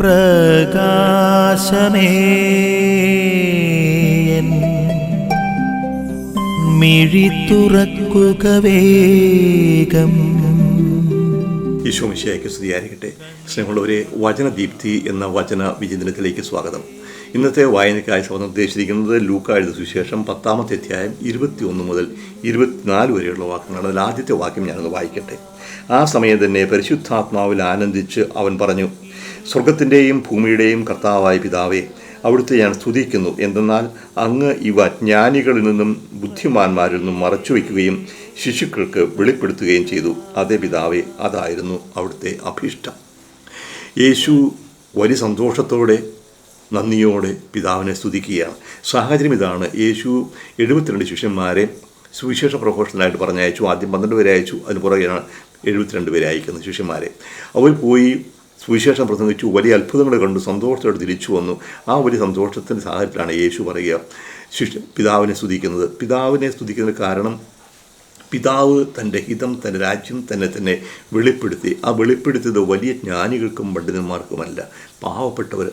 പ്രകാശമേ. മിഴി തുറക്കുക വേഗം. ഈശോ മിശിയായ്ക്ക് സ്തുതിയായിരിക്കട്ടെ. സ്നേഹമുള്ളവരെ വചനദീപ്തി എന്ന വചന വിചിന്തനത്തിലേക്ക് സ്വാഗതം. ഇന്നത്തെ വായനയ്ക്കായി സഭ നിർദ്ദേശിച്ചിരിക്കുന്നത് ലൂക്ക എഴുത സുവിശേഷം പത്താമത്തെ അധ്യായം ഇരുപത്തി ഒന്ന് മുതൽ ഇരുപത്തിനാല് വരെയുള്ള വാക്യങ്ങളാണ്. അതിൽ ആദ്യത്തെ വാക്യം ഞാനൊന്ന് വായിക്കട്ടെ. ആ സമയം തന്നെ പരിശുദ്ധാത്മാവിൽ ആനന്ദിച്ച് അവൻ പറഞ്ഞു സ്വർഗത്തിന്റെയും ഭൂമിയുടെയും കർത്താവായ പിതാവേ അവിടുത്തെ ഞാൻ സ്തുതിക്കുന്നു. എന്തെന്നാൽ അങ്ങ് ഇവ ജ്ഞാനികളിൽ നിന്നും ബുദ്ധിമാന്മാരിൽ നിന്നും മറച്ചു വയ്ക്കുകയും ശിശുക്കൾക്ക് വെളിപ്പെടുത്തുകയും ചെയ്തു. അതേ പിതാവെ അതായിരുന്നു അവിടുത്തെ അഭീഷ്ടം. യേശു വലിയ സന്തോഷത്തോടെ നന്ദിയോടെ പിതാവിനെ സ്തുതിക്കുകയാണ്. സാഹചര്യം ഇതാണ്. യേശു എഴുപത്തിരണ്ട് ശിഷ്യന്മാരെ സുവിശേഷ പ്രഘോഷണനായിട്ട് പറഞ്ഞയച്ചു. ആദ്യം പന്ത്രണ്ട് പേരെ അയച്ചു. അതിന് പുറകെയാണ് എഴുപത്തിരണ്ട് പേരെ അയക്കുന്നത് ശിഷ്യന്മാരെ. അവർ പോയി സുവിശേഷം പ്രസംഗിച്ചു. വലിയ അത്ഭുതങ്ങൾ കണ്ടു. സന്തോഷത്തോടെ തിരിച്ചു വന്നു. ആ വലിയ സന്തോഷത്തിന്റെ സാഹചര്യത്തിലാണ് യേശു പറയുക ശിഷ്യ പിതാവിനെ സ്തുതിക്കുന്നത്. പിതാവിനെ സ്തുതിക്കുന്നതിന് കാരണം പിതാവ് തന്റെ ഹിതം തന്റെ രാജ്യം തന്നെ തന്നെ വെളിപ്പെടുത്തി. ആ വെളിപ്പെടുത്തിയത് വലിയ ജ്ഞാനികൾക്കും പണ്ഡിതന്മാർക്കുമല്ല. പാവപ്പെട്ടവർ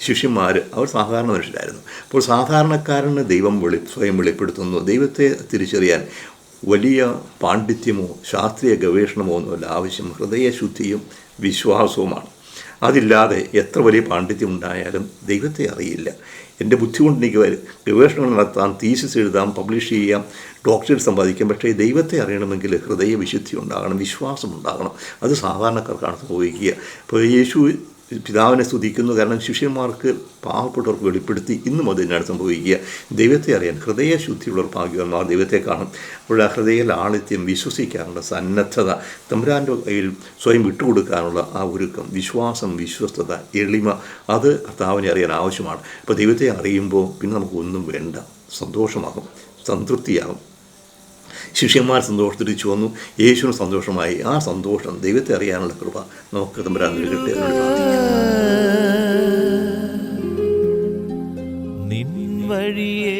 ശിഷ്യന്മാർ അവർ സാധാരണ മനുഷ്യരായിരുന്നു. അപ്പോൾ സാധാരണക്കാരന് ദൈവം വെളി സ്വയം വെളിപ്പെടുത്തുന്നു. ദൈവത്തെ തിരിച്ചറിയാൻ വലിയ പാണ്ഡിത്യമോ ശാസ്ത്രീയ ഗവേഷണമോ ഒന്നുമല്ല. ആവശ്യം ഹൃദയശുദ്ധിയും വിശ്വാസവുമാണ്. അതില്ലാതെ എത്ര വലിയ പാണ്ഡിത്യം ഉണ്ടായാലും ദൈവത്തെ അറിയില്ല. എന്റെ ബുദ്ധി കൊണ്ട് എനിക്ക് ഗവേഷണങ്ങൾ നടത്താം തീസിസ് എഴുതാം പബ്ലിഷ് ചെയ്യാം ഡോക്ടറേറ്റ് സമ്പാദിക്കാം. പക്ഷേ ദൈവത്തെ അറിയണമെങ്കിൽ ഹൃദയ വിശുദ്ധി ഉണ്ടാകണം വിശ്വാസം ഉണ്ടാകണം. അത് സാധാരണക്കാർക്കാണ് സംഭവിക്കുക അപ്പോൾ യേശു പിതാവിനെ സ്തുതിക്കുന്നു. കാരണം ശിഷ്യന്മാർക്ക് പാവപ്പെട്ടവർക്ക് വെളിപ്പെടുത്തി ഇന്നും അത് തന്നെയാണ് സംഭവിക്കുക. ദൈവത്തെ അറിയാൻ ഹൃദയശുദ്ധിയുള്ളവർ ഭാഗ്യവാന്മാർ ദൈവത്തെ കാണും. അപ്പോൾ ആ ഹൃദയ ലാളിത്യം വിശ്വസിക്കാനുള്ള സന്നദ്ധത തമ്പുരാന്റെ കയ്യിൽ സ്വയം വിട്ടുകൊടുക്കാനുള്ള ആ ഒരുക്കം വിശ്വാസം വിശ്വസ്തത എളിമ അത് കർത്താവിനെ അറിയാൻ ആവശ്യമാണ്. അപ്പോൾ ദൈവത്തെ അറിയുമ്പോൾ പിന്നെ നമുക്ക് ഒന്നും വേണ്ട. സന്തോഷമാകും സംതൃപ്തിയാകും. ശിഷ്യന്മാർ സന്തോഷത്തിരിച്ചു വന്നു യേശുവിന് സന്തോഷമായി. ആ സന്തോഷം ദൈവത്തെ അറിയാനുള്ള കൃപ നമുക്ക് തമ്പുരാൻ നൽകട്ടെ വഴിയേ